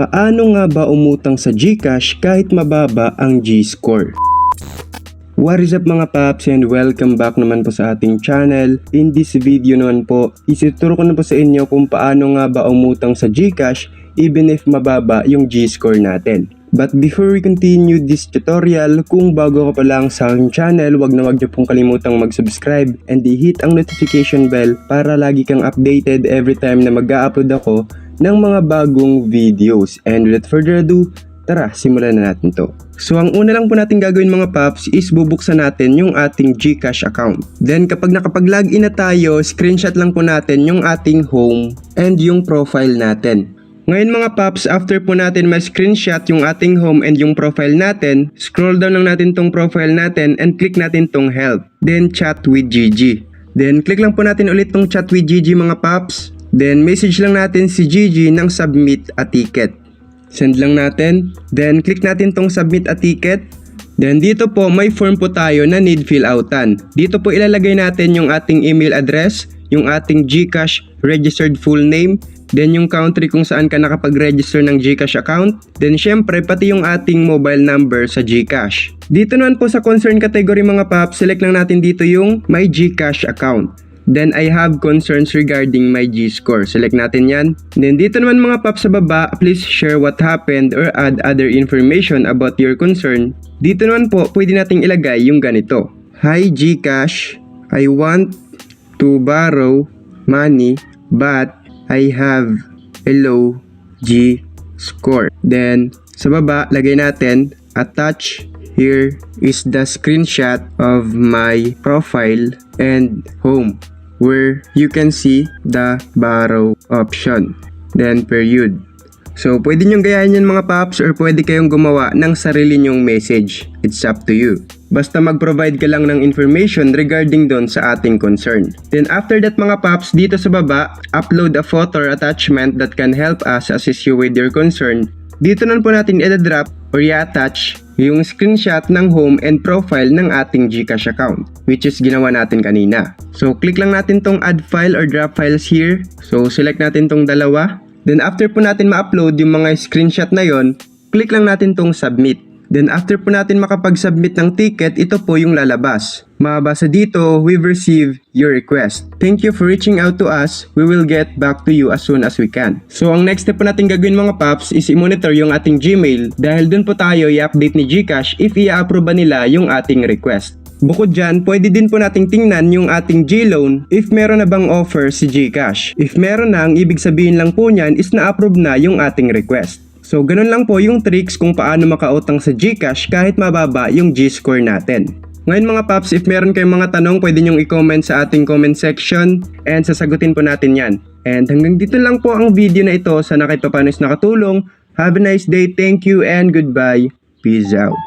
Paano nga ba umutang sa GCash kahit mababa ang G-score? What is up mga paps and welcome back naman po sa ating channel. In this video naman po, isituro ko na po sa inyo kung paano nga ba umutang sa GCash even if mababa yung G-score natin. But before we continue this tutorial, kung bago ka pa lang sa aking channel, wag na wag niyo pong kalimutang mag-subscribe and i-hit ang notification bell para lagi kang updated every time na mag-upload ako ng mga bagong videos. And without further ado, tara, simulan na natin to. So ang una lang po natin gagawin mga paps is bubuksan natin yung ating GCash account. Then kapag nakapag-login na tayo, screenshot lang po natin yung ating home and yung profile natin. Ngayon mga paps, after po natin ma-screenshot yung ating home and yung profile natin, scroll down lang natin tong profile natin and click natin tong help. Then chat with Gigi. Then click lang po natin ulit tong chat with Gigi mga paps. Then message lang natin si Gigi ng submit a ticket. Send lang natin. Then click natin tong submit a ticket. Then dito po may form po tayo na need fill outan. Dito po ilalagay natin yung ating email address, yung ating GCash registered full name, then yung country kung saan ka nakapag-register ng GCash account, then syempre pati yung ating mobile number sa GCash. Dito naman po sa concern category mga paps, select lang natin dito yung my GCash account. Then I have concerns regarding my G-score. Select natin yan. Then dito naman mga paps sa baba, please share what happened or add other information about your concern. Dito naman po, pwede nating ilagay yung ganito. Hi Gcash, I want to borrow money but I have a low G score. Then sa baba, lagay natin attach here is the screenshot of my profile and home where you can see the borrow option. Then period. So, pwede nyong gayahin yan mga paps or pwede kayong gumawa ng sarili nyong message. It's up to you. Basta mag-provide ka lang ng information regarding doon sa ating concern. Then after that mga paps, dito sa baba, upload a photo or attachment that can help us assist you with your concern. Dito nun po natin i-drop or i-attach yung screenshot ng home and profile ng ating Gcash account which is ginawa natin kanina. So click lang natin tong add file or drop files here. So select natin tong dalawa. Then after po natin ma-upload yung mga screenshot na yon, click lang natin tong submit. Then after po natin makapag-submit ng ticket, ito po yung lalabas. Mabasa dito, we've received your request. Thank you for reaching out to us. We will get back to you as soon as we can. So ang next step po natin gagawin mga paps is i-monitor yung ating Gmail dahil dun po tayo i-update ni Gcash if i-approve ba nila yung ating request. Bukod dyan, pwede din po nating tingnan yung ating G-loan if meron na bang offer si Gcash. If meron na, ang ibig sabihin lang po niyan is na-approve na yung ating request. So, ganun lang po yung tricks kung paano makautang sa Gcash kahit mababa yung G-score natin. Ngayon mga paps, if meron kayong mga tanong, pwede nyong i-comment sa ating comment section and sasagutin po natin yan. And hanggang dito lang po ang video na ito. Sana kahit papanos nakatulong. Have a nice day. Thank you and goodbye. Peace out.